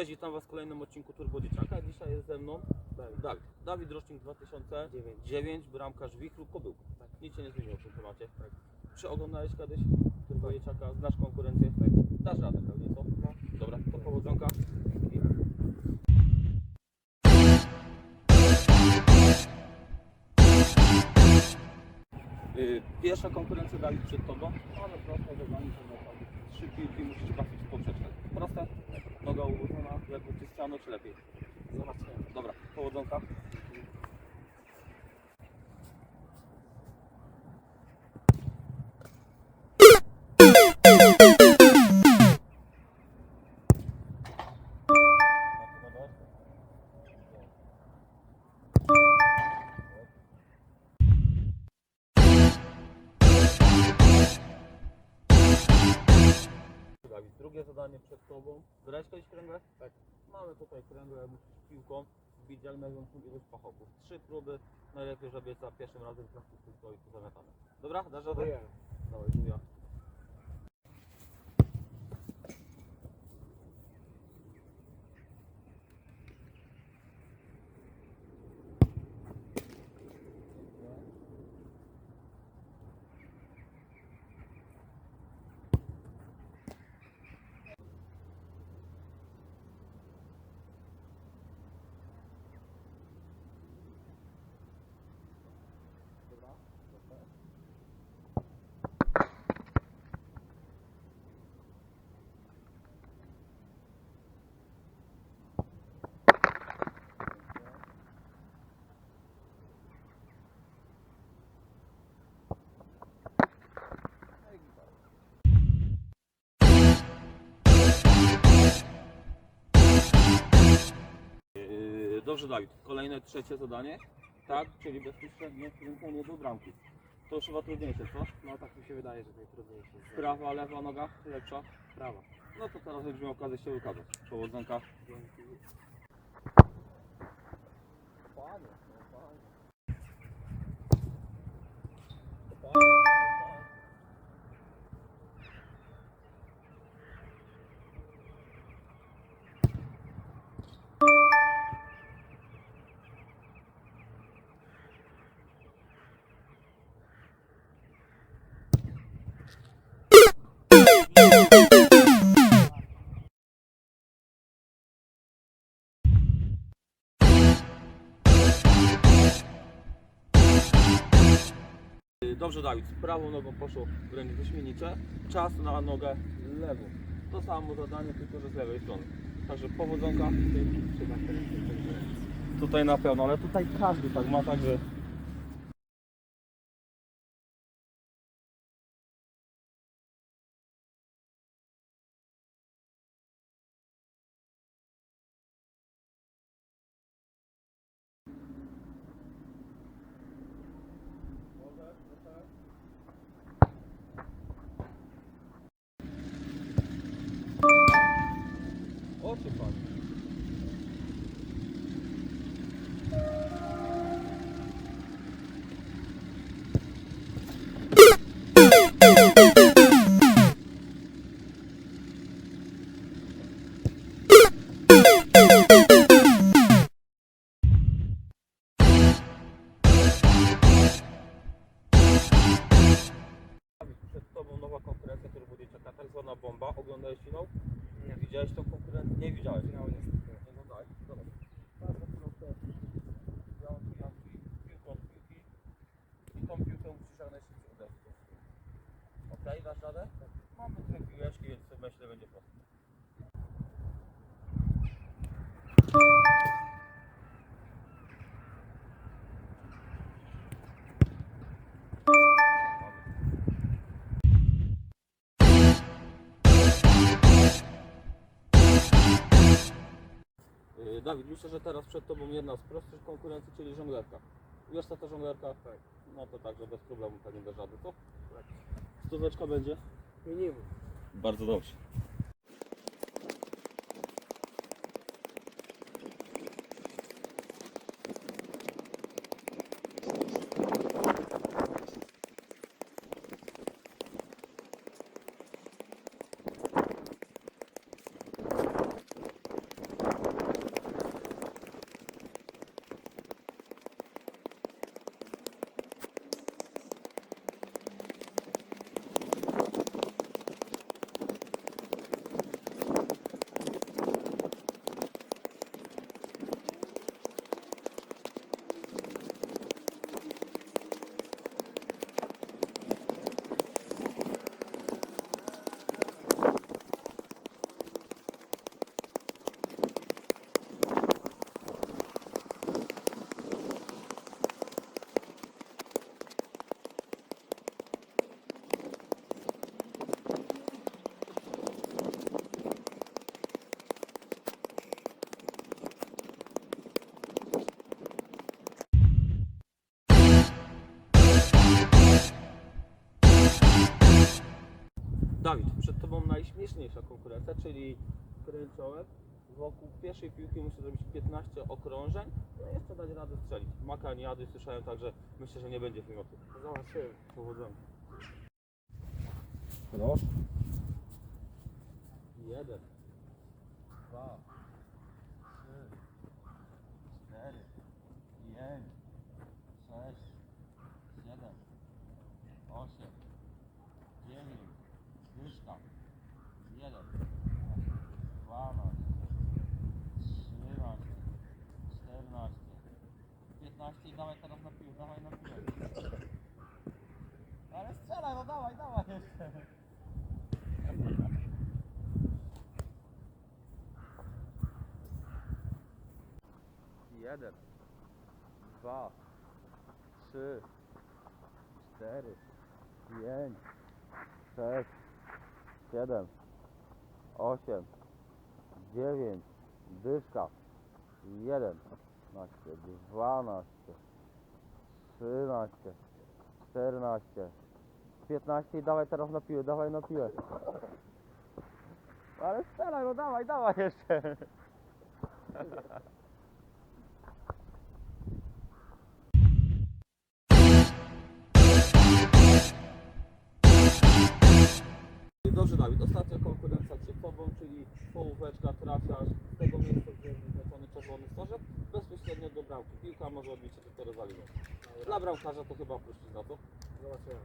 Cześć, witam Was w kolejnym odcinku Turbo Dzieciaka. Dzisiaj jest ze mną Dawid. Dawid, rocznik 2009, bramkarz Wichru, Kobyłka. Tak. Nic się nie zmieniło w tym temacie. Tak. Czy oglądałeś kiedyś Turbo Dzieciaka? Znasz konkurencję? Tak. Dasz radę pewnie, co? No. Dobra, to powodzonka. Y, Pierwsza konkurencja Dawid przed Tobą, ale proste zadanie, że tam trzy piłki musisz trafić w poprzeczkę. Proste, noga ułożona, Ty ściano, czy lepiej? Zobaczymy. Dobra, powodzonka. Drugie zadanie przed Tobą. Grałeś kiedyś kręgle? Tak. Mamy tutaj kręgle, musisz piłką wbić jak największą ilość pachołków. Trzy próby, najlepiej, żeby za pierwszym razem trafił w tylko i tu zamiatamy. Dobra, dasz radę? Próbuję. Dawaj, żółwia. Dobrze Dawid, kolejne trzecie zadanie, tak, czyli bezpośrednie wkręcenie do bramki. To już chyba trudniejsze, co? No tak mi się wydaje, że najtrudniejsze jest. Prawa, lewa noga, lepsza? Prawa. No to teraz będziemy miał okazję się wykazać. Powodzonka. Dzięki. Panie. Dobrze Dawid, z prawą nogą poszło wręcz wyśmienicie. Czas na nogę lewą. To samo zadanie, tylko że z lewej strony. Także powodzonka. Tutaj na pewno, ale tutaj każdy tak ma, także... tak zwana bomba. Oglądałeś finał? Nie. Widziałeś tą konkurencję? Nie widziałeś. Finał niestety. Nie oglądałeś? Dobra. Bardzo proste. Piątki, piątki, piłką z piłki. I tą piłkę musisz jak najszybciej uderzyć. Okej, dasz radę? Mamy dwie piłeczki, więc myślę będzie prosto. Dawid, myślę, że teraz przed Tobą jedna z prostszych konkurencji, czyli żonglerka. Wiesz co to żonglerka? Tak. No to także bez problemu pewnie dasz radę, co? Tak. Stóweczka będzie? Minimum. Bardzo dobrze. Dawid, przed Tobą najśmieszniejsza konkurencja, czyli kręciołek. Wokół pierwszej piłki musi zrobić 15 okrążeń, no i jeszcze dać radę strzelić. Maka nie jadły, słyszałem także myślę, że nie będzie wymiotu. Zobaczymy. Powodzenia. Proszę. Jeden, dwa, 15 i dawaj teraz na pił, dawaj na pił. Ale strzelaj, no dawaj, dawaj jeszcze. Jeden, dwa, trzy, cztery, pięć, sześć, siedem, osiem, dziewięć, dyszka, jeden naście, dwanaście, trzynaście, czternaście, piętnaście i dawaj teraz na piłę, dawaj na piłę. Ale strzelaj, no dawaj, dawaj jeszcze. Dobrze Dawid, ostatnia konkurencja Tobą, czyli połóweczka, trafiasz z tego miejsca, gdzie jest wyznaczony czerwony stożek, bezpośrednio do bramki. Piłka może odbić się tylko rozwalić. Dla bramkarza to chyba puścić na to. Zobaczymy.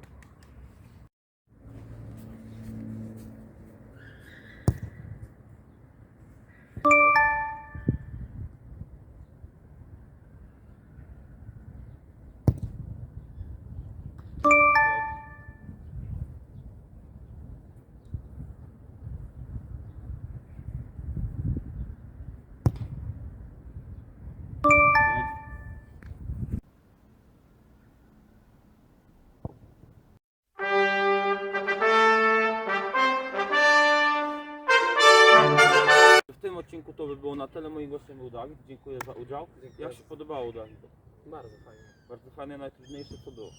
Dawid. Dziękuję za udział. Dziękuję. Jak się podobało Dawid? Bardzo fajnie. Bardzo fajne, najtrudniejsze co było.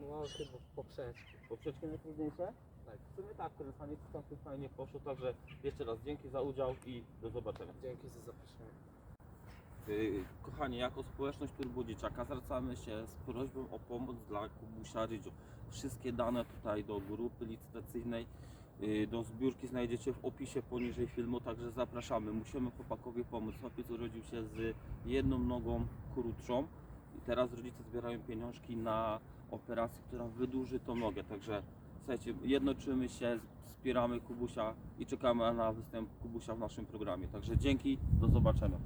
No chyba poprzeczki. Poprzeczki najtrudniejsze? Tak. W sumie tak, kręcanie całkiem fajnie poszło, także jeszcze raz dzięki za udział i do zobaczenia. Dzięki za zaproszenie. Yy, Kochani, jako społeczność Turbo Dzieciaka zwracamy się z prośbą o pomoc dla Kubusia Rydziu. Wszystkie dane tutaj do grupy licytacyjnej, do zbiórki znajdziecie w opisie poniżej filmu, także zapraszamy. Musimy chłopakowi pomóc. Chłopiec urodził się z jedną nogą krótszą i teraz rodzice zbierają pieniążki na operację, która wydłuży tą nogę. Także słuchajcie, jednoczymy się, wspieramy Kubusia i czekamy na występ Kubusia w naszym programie. Także dzięki, do zobaczenia.